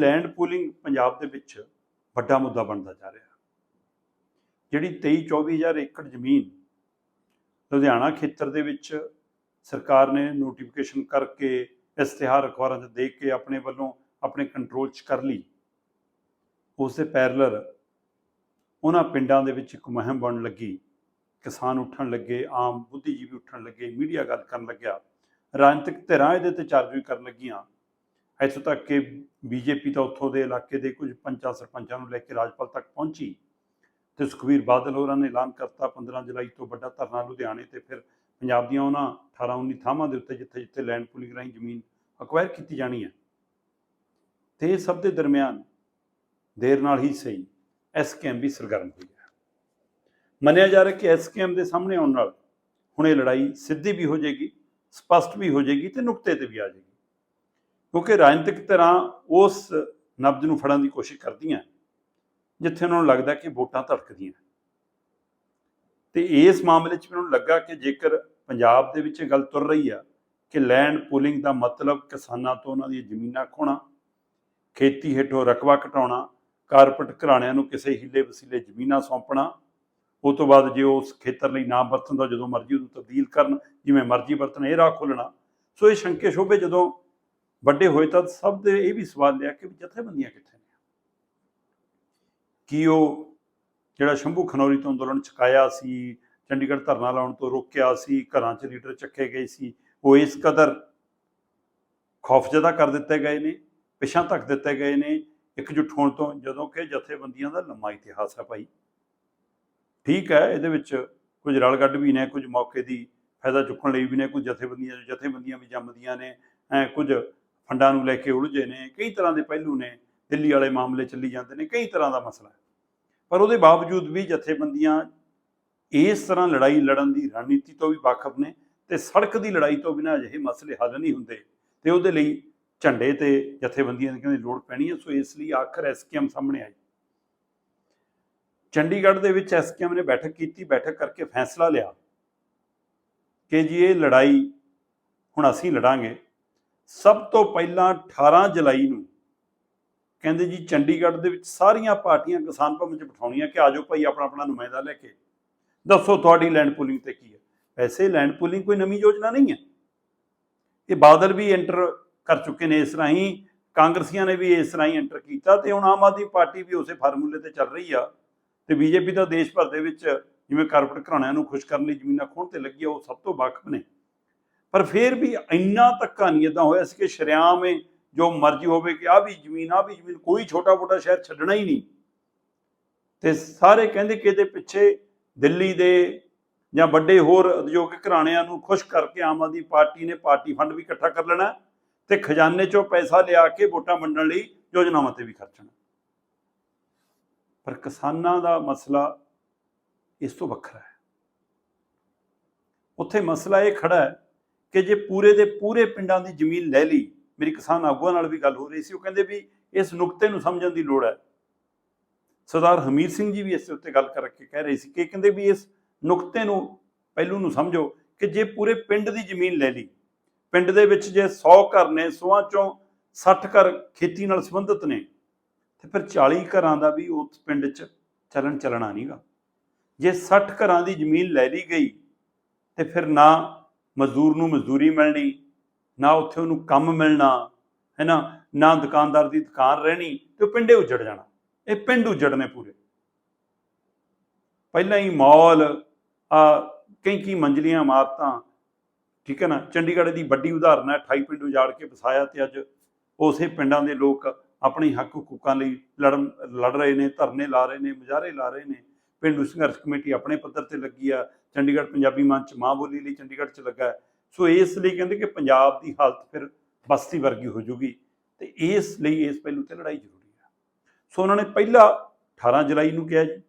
Land pooling Punjab ਦੇ ਵਿੱਚ ਵੱਡਾ ਮੁੱਦਾ ਬਣਦਾ ਜਾ ਰਿਹਾ। ਜਿਹੜੀ 23 24000 ਏਕੜ ਜ਼ਮੀਨ ਲੁਧਿਆਣਾ ਖੇਤਰ ਦੇ ਵਿੱਚ ਸਰਕਾਰ ਨੇ ਨੋਟੀਫਿਕੇਸ਼ਨ ਕਰਕੇ ਇਸ਼ਤਿਹਾਰ ਅਖਬਾਰਾਂ 'ਚ ਦੇਖ ਕੇ ਆਪਣੇ ਵੱਲੋਂ ਆਪਣੇ ਕੰਟਰੋਲ 'ਚ ਕਰ ਲਈ। ਉਸ ਦੇ ਪੈਰਲਰ ਉਹਨਾਂ ਪਿੰਡਾਂ ਦੇ ਵਿੱਚ ਇੱਕ ਮੁਹਿੰਮ ਬਣਨ ਲੱਗੀ। ਕਿਸਾਨ ਉੱਠਣ ਲੱਗੇ, ਆਮ ਬੁੱਧੀਜੀਵੀ ਉੱਠਣ ਲੱਗੇ, ਮੀਡੀਆ ਗੱਲ ਕਰਨ ਲੱਗਿਆ। ਰਾਜਨੀਤਿਕ ਧਿਰਾਂ ਇਹਦੇ ਤੇ ਚਾਰਜ ਵੀ ਕਰਨ ਲੱਗੀਆਂ। ਇੱਥੋਂ ਤੱਕ ਕਿ ਬੀਜੇਪੀ ਤਾਂ ਉੱਥੋਂ ਦੇ ਇਲਾਕੇ ਦੇ ਕੁਝ ਪੰਚਾਂ ਸਰਪੰਚਾਂ ਨੂੰ ਲੈ ਕੇ ਰਾਜਪਾਲ ਤੱਕ ਪਹੁੰਚੀ ਤੇ ਸੁਖਵੀਰ ਬਾਦਲ ਹੋਰਾਂ ਨੇ ਐਲਾਨ ਕਰਤਾ 15 ਜੁਲਾਈ ਤੋਂ ਵੱਡਾ ਧਰਨਾ ਲੁਧਿਆਣੇ ਤੇ ਫਿਰ ਪੰਜਾਬ ਦੀਆਂ ਉਹਨਾਂ 18 19 ਥਾਵਾਂ ਦੇ ਉੱਤੇ ਜਿੱਥੇ ਜਿੱਥੇ ਲੈਂਡ ਪੂਲਿੰਗ ਰਾਹੀਂ ਜ਼ਮੀਨ ਅਕਵਾਇਰ ਕੀਤੀ ਜਾਣੀ ਹੈ। ਤੇ ਇਹ ਸਭ ਦੇ ਦਰਮਿਆਨ ਦੇਰ ਨਾਲ ਹੀ ਸਹੀ ਐਸਕੇਐਮ ਵੀ ਸਰਗਰਮ ਹੋਈ ਹੈ। ਮੰਨਿਆ ਜਾ ਰਿਹਾ ਕਿ ਐਸਕੇਐਮ ਦੇ ਸਾਹਮਣੇ ਆਉਣ ਨਾਲ ਹੁਣ ਇਹ ਲੜਾਈ ਸਿੱਧੀ ਵੀ ਹੋ ਜਾਏਗੀ, ਸਪਸ਼ਟ ਵੀ ਹੋ ਜਾਏਗੀ ਤੇ ਨੁਕਤੇ ਤੇ ਵੀ ਆ ਜਾਏਗੀ। ਕਿਉਂਕਿ ਰਾਜਨੀਤਿਕ ਤਰ੍ਹਾਂ ਉਸ ਨਬਜ਼ ਨੂੰ ਫੜਨ ਦੀ ਕੋਸ਼ਿਸ਼ ਕਰਦੀਆਂ, ਜਿੱਥੇ ਉਹਨਾਂ ਨੂੰ ਲੱਗਦਾ ਕਿ ਵੋਟਾਂ ਧੜਕਦੀਆਂ। ਤੇ ਇਸ ਮਾਮਲੇ 'ਚ ਮੈਨੂੰ ਲੱਗਾ ਕਿ ਜੇਕਰ ਪੰਜਾਬ ਦੇ ਵਿੱਚ ਇਹ ਗੱਲ ਤੁਰ ਰਹੀ ਆ ਕਿ ਲੈਂਡ ਪੂਲਿੰਗ ਦਾ ਮਤਲਬ ਕਿਸਾਨਾਂ ਤੋਂ ਉਹਨਾਂ ਦੀਆਂ ਜ਼ਮੀਨਾਂ ਖੋਣਾ, ਖੇਤੀ ਹੇਠੋਂ ਰਕਬਾ ਘਟਾਉਣਾ ਕਾਰਪੋਰੇਟ ਘਰਾਣਿਆਂ ਨੂੰ ਕਿਸੇ ਹਿੱਲੇ ਵਸੀਲੇ ਜ਼ਮੀਨਾਂ ਸੌਂਪਣਾ ਉਸ ਤੋਂ ਬਾਅਦ ਜੇ ਉਸ ਖੇਤਰ ਲਈ ਨਾ ਵਰਤਣ ਦਾ ਜਦੋਂ ਮਰਜ਼ੀ ਉਹਨੂੰ ਤਬਦੀਲ ਕਰਨ, ਜਿਵੇਂ ਮਰਜ਼ੀ ਵਰਤਣ, ਇਹ ਰਾਹ ਖੋਲਣਾ ਸੋ ਇਹ ਸ਼ੰਕੇ ਸ਼ੋਭੇ ਜਦੋਂ ਵੱਡੇ ਹੋਏ ਤਾਂ ਸਭ ਦੇ ਇਹ ਵੀ ਸਵਾਲ ਲਿਆ ਕਿ ਜਥੇਬੰਦੀਆਂ ਕਿੱਥੇ ਨੇ? ਕੀ ਉਹ ਜਿਹੜਾ ਸ਼ੰਭੂ ਖਨੌਰੀ ਤੋਂ ਅੰਦੋਲਨ ਚੁਕਾਇਆ ਸੀ, ਚੰਡੀਗੜ੍ਹ ਧਰਨਾ ਲਾਉਣ ਤੋਂ ਰੋਕਿਆ ਸੀ, ਘਰਾਂ 'ਚ ਲੀਡਰ ਚੱਕੇ ਗਏ ਸੀ, ਉਹ ਇਸ ਕਦਰ ਖੌਫਜ਼ਦਾ ਕਰ ਦਿੱਤੇ ਗਏ ਨੇ ਪਿਛਾਂ ਤੱਕ ਦਿੱਤੇ ਗਏ ਨੇ, ਇਕਜੁੱਟ ਹੋਣ ਤੋਂ ਜਦੋਂ ਕਿ ਜਥੇਬੰਦੀਆਂ ਦਾ ਲੰਮਾ ਇਤਿਹਾਸ ਹੈ ਭਾਈ। ਠੀਕ ਹੈ, ਇਹਦੇ ਵਿੱਚ ਕੁਝ ਰਲ ਗੱਡ ਵੀ ਨੇ, ਕੁਝ ਮੌਕੇ ਦੀ ਫਾਇਦਾ ਚੁੱਕਣ ਲਈ ਵੀ ਨੇ, ਕੁਝ ਜਥੇਬੰਦੀਆਂ ਜਥੇਬੰਦੀਆਂ ਵੀ ਜੰਮਦੀਆਂ ਨੇ ਐ ਕੁਝ ਫੰਡਾਂ ਨੂੰ ਲੈ ਕੇ ਉਲਝੇ ਨੇ, ਕਈ ਤਰ੍ਹਾਂ ਦੇ ਪਹਿਲੂ ਨੇ, ਦਿੱਲੀ ਵਾਲੇ ਮਾਮਲੇ ਚੱਲੀ ਜਾਂਦੇ ਨੇ, ਕਈ ਤਰ੍ਹਾਂ ਦਾ ਮਸਲਾ ਹੈ। ਪਰ ਉਹਦੇ ਬਾਵਜੂਦ ਵੀ ਜਥੇਬੰਦੀਆਂ ਇਸ ਤਰ੍ਹਾਂ ਲੜਾਈ ਲੜਨ ਦੀ ਰਣਨੀਤੀ ਤੋਂ ਵੀ ਵਾਕਫ ਨੇ ਤੇ ਸੜਕ ਦੀ ਲੜਾਈ ਤੋਂ ਬਿਨਾਂ ਅਜਿਹੇ ਮਸਲੇ ਹੱਲ ਨਹੀਂ ਹੁੰਦੇ ਤੇ ਉਹਦੇ ਲਈ ਝੰਡੇ ਤੇ ਜਥੇਬੰਦੀਆਂ ਦੀ ਕਹਿੰਦੇ ਲੋੜ ਪੈਣੀ ਹੈ, ਸੋ ਇਸ ਲਈ ਆਖਰ ਐਸਕੇਐਮ ਸਾਹਮਣੇ ਆਈ। ਚੰਡੀਗੜ੍ਹ ਦੇ ਵਿੱਚ ਐਸਕੇਐਮ ਨੇ ਬੈਠਕ ਕੀਤੀ, ਬੈਠਕ ਕਰਕੇ ਫੈਸਲਾ ਲਿਆ ਕਿ ਜੀ ਇਹ ਲੜਾਈ ਹੁਣ ਅਸੀਂ ਲੜਾਂਗੇ ਸਭ ਤੋਂ ਪਹਿਲਾਂ 18 ਜੁਲਾਈ ਨੂੰ ਕਹਿੰਦੇ ਜੀ ਚੰਡੀਗੜ੍ਹ ਦੇ ਵਿੱਚ ਸਾਰੀਆਂ ਪਾਰਟੀਆਂ ਕਿਸਾਨ ਭਵਨ 'ਚ ਬਿਠਾਉਣੀਆਂ ਕਿ ਆਜੋ ਭਾਈ ਆਪਣਾ ਆਪਣਾ ਨੁਮਾਇੰਦਾ ਲੈ ਕੇ। ਦੱਸੋ ਤੁਹਾਡੀ ਲੈਂਡ ਪੂਲਿੰਗ ਤੇ ਕੀ ਹੈ? ਵੈਸੇ ਲੈਂਡ ਪੂਲਿੰਗ ਕੋਈ ਨਵੀਂ ਯੋਜਨਾ ਨਹੀਂ ਹੈ। ਇਹ ਬਾਦਲ ਵੀ ਐਂਟਰ ਕਰ ਚੁੱਕੇ ਨੇ ਇਸ ਰਾਹੀਂ, ਕਾਂਗਰਸੀਆਂ ਨੇ ਵੀ ਇਸ ਰਾਹੀਂ ਐਂਟਰ ਕੀਤਾ ਤੇ ਹੁਣ ਆਮ ਆਦਮੀ ਪਾਰਟੀ ਵੀ ਉਸੇ ਫਾਰਮੂਲੇ ਤੇ ਚੱਲ ਰਹੀ ਆ ਤੇ ਬੀਜੇਪੀ ਤਾਂ ਦੇਸ਼ ਭਰ ਦੇ ਵਿੱਚ ਜਿਵੇਂ ਕਾਰਪੋਰੇਟ ਘਰਾਣਿਆਂ ਨੂੰ ਖੁਸ਼ ਕਰਨ ਲਈ ਜ਼ਮੀਨਾਂ ਖੋਣ ਤੇ ਲੱਗੀ ਆ, ਉਹ ਸਭ ਤੋਂ ਵਾਕਫ ਨੇ। ਪਰ ਫਿਰ ਵੀ ਇੰਨਾ ਧੱਕਾ ਨਹੀਂ ਇਦਾਂ ਹੋਇਆ ਸੀ ਕਿ ਸ਼ਰਿਆਮ ਹੈ ਜੋ ਮਰਜ਼ੀ ਹੋਵੇ ਕਿ ਆ ਵੀ ਜ਼ਮੀਨ ਆ ਵੀ ਜ਼ਮੀਨ, ਕੋਈ ਛੋਟਾ ਮੋਟਾ ਸ਼ਹਿਰ ਛੱਡਣਾ ਹੀ ਨਹੀਂ। ਤੇ ਸਾਰੇ ਕਹਿੰਦੇ ਕਿ ਇਹਦੇ ਪਿੱਛੇ ਦਿੱਲੀ ਦੇ ਜਾਂ ਵੱਡੇ ਹੋਰ ਉਦਯੋਗਿਕ ਘਰਾਣਿਆਂ ਨੂੰ ਖੁਸ਼ ਕਰਕੇ ਆਮ ਆਦਮੀ ਪਾਰਟੀ ਨੇ ਪਾਰਟੀ ਫੰਡ ਵੀ ਇਕੱਠਾ ਕਰ ਲੈਣਾ ਤੇ ਖਜ਼ਾਨੇ ਚੋਂ ਪੈਸਾ ਲਿਆ ਕੇ ਵੋਟਾਂ ਵੰਡਣ ਲਈ ਯੋਜਨਾਵਾਂ ਤੇ ਵੀ ਖਰਚਣਾ ਪਰ ਕਿਸਾਨਾਂ ਦਾ ਮਸਲਾ ਇਸ ਤੋਂ ਵੱਖਰਾ ਹੈ। ਉੱਥੇ ਮਸਲਾ ਇਹ ਖੜਾ ਹੈ ਕਿ ਜੇ ਪੂਰੇ ਦੇ ਪੂਰੇ ਪਿੰਡਾਂ ਦੀ ਜ਼ਮੀਨ ਲੈ ਲਈ, ਮੇਰੀ ਕਿਸਾਨ ਆਗੂਆਂ ਨਾਲ ਵੀ ਗੱਲ ਹੋ ਰਹੀ ਸੀ, ਉਹ ਕਹਿੰਦੇ ਵੀ ਇਸ ਨੁਕਤੇ ਨੂੰ ਸਮਝਣ ਦੀ ਲੋੜ ਹੈ। ਸਰਦਾਰ ਹਮੀਰ ਸਿੰਘ ਜੀ ਵੀ ਇਸ ਉੱਤੇ ਗੱਲ ਕਰਕੇ ਕਹਿ ਰਹੇ ਸੀ ਕਿ ਕਹਿੰਦੇ ਵੀ ਇਸ ਨੁਕਤੇ ਨੂੰ, ਪਹਿਲੂ ਨੂੰ ਸਮਝੋ ਕਿ ਜੇ ਪੂਰੇ ਪਿੰਡ ਦੀ ਜ਼ਮੀਨ ਲੈ ਲਈ, ਪਿੰਡ ਦੇ ਵਿੱਚ ਜੇ 100 ਘਰ ਨੇ 100 ਚੋਂ 60 ਘਰ ਖੇਤੀ ਨਾਲ ਸੰਬੰਧਿਤ ਨੇ, ਤੇ ਫਿਰ 40 ਘਰਾਂ ਦਾ ਵੀ ਉਸ ਪਿੰਡ 'ਚ ਚੱਲਣ ਚੱਲਣਾ ਨਹੀਂਗਾ ਜੇ 60 ਘਰਾਂ ਦੀ ਜ਼ਮੀਨ ਲੈ ਲਈ ਗਈ, ਤੇ ਫਿਰ ਨਾ ਮਜ਼ਦੂਰ ਨੂੰ ਮਜ਼ਦੂਰੀ ਮਿਲਣੀ, ਨਾ ਉੱਥੇ ਉਹਨੂੰ ਕੰਮ ਮਿਲਣਾ ਹੈ ਨਾ ਨਾ ਦੁਕਾਨਦਾਰ ਦੀ ਦੁਕਾਨ ਰਹਿਣੀ ਤੇ ਉਹ ਪਿੰਡੇ ਉਜੜ ਜਾਣਾ। ਇਹ ਪਿੰਡ ਉਜੜਨੇ ਪੂਰੇ। ਪਹਿਲਾਂ ਹੀ ਮਾਲ ਆ ਕਈ ਕਈ ਮੰਜ਼ਲੀਆਂ ਇਮਾਰਤਾਂ, ਠੀਕ ਹੈ ਨਾ? ਚੰਡੀਗੜ੍ਹ ਦੀ ਵੱਡੀ ਉਦਾਹਰਨ ਹੈ 28 ਪਿੰਡ ਉਜਾੜ ਕੇ ਵਸਾਇਆ ਤੇ ਅੱਜ ਉਸੇ ਪਿੰਡਾਂ ਦੇ ਲੋਕ ਆਪਣੇ ਹੱਕ ਹਕੂਕਾਂ ਲਈ ਲੜਨ, ਲੜ ਰਹੇ ਨੇ, ਧਰਨੇ ਲਾ ਰਹੇ ਨੇ, ਮੁਜ਼ਾਹਰੇ ਲਾ ਰਹੇ ਨੇ। ਪਿੰਡੂ ਸੰਘਰਸ਼ ਕਮੇਟੀ ਆਪਣੇ ਪੱਧਰ ਤੇ ਲੱਗੀ ਆ, ਚੰਡੀਗੜ੍ਹ ਪੰਜਾਬੀ ਮੰਚ ਮਾਂ ਬੋਲੀ ਲਈ ਚੰਡੀਗੜ੍ਹ 'ਚ ਲੱਗਾ ਸੋ ਇਸ ਲਈ ਕਹਿੰਦੇ ਕਿ ਪੰਜਾਬ ਦੀ ਹਾਲਤ ਫਿਰ ਬਸਤੀ ਵਰਗੀ ਹੋ ਜਾਊਗੀ ਤੇ ਇਸ ਲਈ ਇਸ ਪਹਿਲੂ ਤੇ ਲੜਾਈ ਜ਼ਰੂਰੀ ਆ। ਸੋ ਉਹਨਾਂ ਨੇ ਪਹਿਲਾ 18 ਜੁਲਾਈ ਨੂੰ ਕਿਹਾ ਜੀ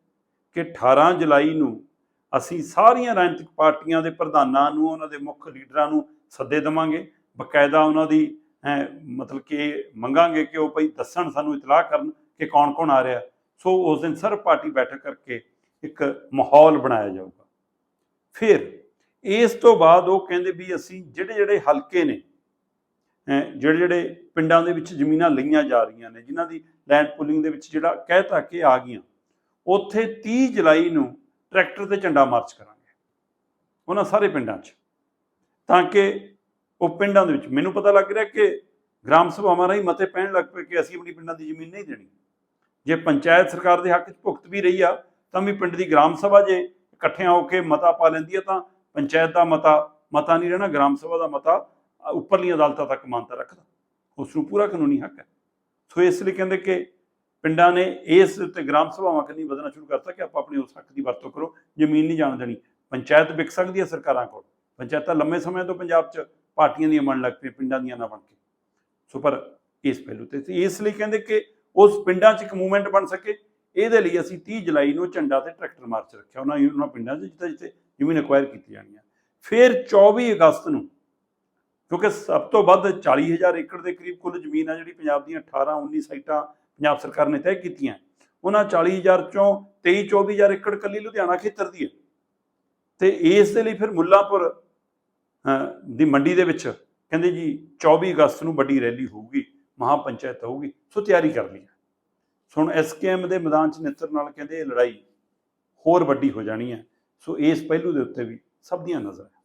ਕਿ 18 ਜੁਲਾਈ ਨੂੰ ਅਸੀਂ ਸਾਰੀਆਂ ਰਾਜਨੀਤਿਕ ਪਾਰਟੀਆਂ ਦੇ ਪ੍ਰਧਾਨਾਂ ਨੂੰ, ਉਹਨਾਂ ਦੇ ਮੁੱਖ ਲੀਡਰਾਂ ਨੂੰ ਸੱਦੇ ਦੇਵਾਂਗੇ। ਬਕਾਇਦਾ ਉਹਨਾਂ ਦੀ ਮਤਲਬ ਕਿ ਮੰਗਾਂਗੇ ਕਿ ਉਹ ਭਈ ਦੱਸਣ, ਸਾਨੂੰ ਇਤਲਾਹ ਕਰਨ ਕਿ ਕੌਣ ਕੌਣ ਆ ਰਿਹਾ। ਸੋ ਉਸ ਦਿਨ ਸਰ ਪਾਰਟੀ ਬੈਠਕ ਕਰਕੇ ਇੱਕ ਮਾਹੌਲ ਬਣਾਇਆ ਜਾਊਗਾ। ਫਿਰ ਇਸ ਤੋਂ ਬਾਅਦ ਉਹ ਕਹਿੰਦੇ ਵੀ ਅਸੀਂ ਜਿਹੜੇ ਜਿਹੜੇ ਹਲਕੇ ਨੇ ਜਿਹੜੇ ਜਿਹੜੇ ਪਿੰਡਾਂ ਦੇ ਵਿੱਚ ਜ਼ਮੀਨਾਂ ਲਈਆਂ ਜਾ ਰਹੀਆਂ ਨੇ, ਜਿਨ੍ਹਾਂ ਦੀ ਲੈਂਡ ਪੁਲਿੰਗ ਦੇ ਵਿੱਚ ਜਿਹੜਾ ਕਹਿ ਤਾ ਕੇ ਆ ਗਈਆਂ, ਉੱਥੇ 30 ਜੁਲਾਈ ਨੂੰ ਟਰੈਕਟਰ ਤੇ ਝੰਡਾ ਮਾਰਚ ਕਰਾਂਗੇ। ਉਹਨਾਂ ਸਾਰੇ ਪਿੰਡਾਂ 'ਚ। ਤਾਂ ਕਿ ਉਹ ਪਿੰਡਾਂ ਦੇ ਵਿੱਚ, ਮੈਨੂੰ ਪਤਾ ਲੱਗ ਰਿਹਾ ਕਿ ਗ੍ਰਾਮ ਸਭਾਵਾਂ ਰਾਹੀਂ ਮਤੇ ਪੈਣ ਲੱਗ ਪਏ ਕਿ ਅਸੀਂ ਆਪਣੀ ਪਿੰਡਾਂ ਦੀ ਜ਼ਮੀਨ ਨਹੀਂ ਦੇਣੀ। ਜੇ ਪੰਚਾਇਤ ਸਰਕਾਰ ਦੇ ਹੱਕ 'ਚ ਭੁਗਤ ਵੀ ਰਹੀ ਆ ਤਾਂ ਵੀ ਪਿੰਡ ਦੀ ਗ੍ਰਾਮ ਸਭਾ ਜੇ ਇਕੱਠਿਆਂ ਹੋ ਕੇ ਮਤਾ ਪਾ ਲੈਂਦੀ ਹੈ ਤਾਂ ਪੰਚਾਇਤ ਦਾ ਮਤਾ ਮਤਾ ਨਹੀਂ ਰਹਿਣਾ, ਗ੍ਰਾਮ ਸਭਾ ਦਾ ਮਤਾ ਉੱਪਰਲੀਆਂ ਅਦਾਲਤਾਂ ਤੱਕ ਮਾਨਤਾ ਰੱਖਦਾ। ਉਸ ਨੂੰ ਪੂਰਾ ਕਾਨੂੰਨੀ ਹੱਕ ਹੈ। ਸੋ ਇਸ ਲਈ ਕਹਿੰਦੇ ਕਿ ਪਿੰਡਾਂ ਨੇ ਇਸ ਤੇ ਗ੍ਰਾਮ ਸਭਾਵਾਂ ਕੰਨੀ ਵਧਣਾ ਸ਼ੁਰੂ ਕਰਤਾ ਕਿ ਆਪਾਂ ਆਪਣੀ ਉਸ ਹੱਕ ਦੀ ਵਰਤੋਂ ਕਰੋ, ਜ਼ਮੀਨ ਨਹੀਂ ਜਾਣ ਦੇਣੀ। ਪੰਚਾਇਤ ਵਿਕ ਸਕਦੀ ਹੈ ਸਰਕਾਰਾਂ ਕੋਲ। ਪੰਚਾਇਤਾਂ ਲੰਮੇ ਸਮੇਂ ਤੋਂ ਪੰਜਾਬ 'ਚ ਪਾਰਟੀਆਂ ਦੀਆਂ ਬਣ ਲੱਗ ਪਈਆਂ, ਪਿੰਡਾਂ ਦੀਆਂ ਨਾ ਬਣ ਕੇ। ਸੋ ਪਰ ਇਸ ਪਹਿਲੂ ਤੇ ਇਸ ਲਈ ਕਹਿੰਦੇ ਕਿ ਉਸ ਪਿੰਡਾਂ 'ਚ ਇੱਕ ਮੂਵਮੈਂਟ ਬਣ ਸਕੇ ਇਹਦੇ ਲਈ ਅਸੀਂ 30 ਜੁਲਾਈ ਨੂੰ ਝੰਡਾ ਤੇ ਟਰੈਕਟਰ ਮਾਰਚ ਰੱਖਿਆ। ਉਹਨਾਂ ਉਹਨਾਂ ਪਿੰਡਾਂ 'ਚ ਜਿੱਥੇ ਜਿੱਥੇ ਜ਼ਮੀਨ ਅਕਵਾਇਰ ਕੀਤੀ ਜਾਣੀ ਹੈ ਫਿਰ 24 ਅਗਸਤ ਨੂੰ, ਕਿਉਂਕਿ ਸਭ ਤੋਂ ਵੱਧ 40000 ਏਕੜ ਦੇ ਕਰੀਬ ਕੁੱਲ ਜ਼ਮੀਨ ਆ ਜਿਹੜੀ ਪੰਜਾਬ ਦੀਆਂ 18 19 ਸਾਈਟਾਂ ਪੰਜਾਬ ਸਰਕਾਰ ਨੇ ਤੈਅ ਕੀਤੀਆਂ। ਉਹਨਾਂ 40000 ਚੋਂ 23 24000 ਏਕੜ ਕੱਲੀ ਲੁਧਿਆਣਾ ਖੇਤਰ ਦੀ ਹੈ ਤੇ ਇਸ ਦੇ ਲਈ ਫਿਰ ਮੁੱਲਾਪੁਰ ਦੀ ਮੰਡੀ ਦੇ ਵਿੱਚ ਕਹਿੰਦੇ ਜੀ 24 ਅਗਸਤ ਨੂੰ ਵੱਡੀ ਰੈਲੀ ਹੋਊਗੀ ਮਹਾ ਪੰਚਾਇਤ ਹੋਊਗੀ ਸੋ ਤਿਆਰੀ ਕਰ ਲਈ ਹੈ ਹੁਣ ਐਸਕੇਐਮ ਦੇ ਮੈਦਾਨ 'ਚ ਨਿੱਤਰ ਨਾਲ ਕਹਿੰਦੇ ਇਹ ਲੜਾਈ ਹੋਰ ਵੱਡੀ ਹੋ ਜਾਣੀ ਹੈ। ਸੋ ਇਸ ਪਹਿਲੂ ਦੇ ਉੱਤੇ ਵੀ ਸਭ ਦੀਆਂ ਨਜ਼ਰ ਹੈ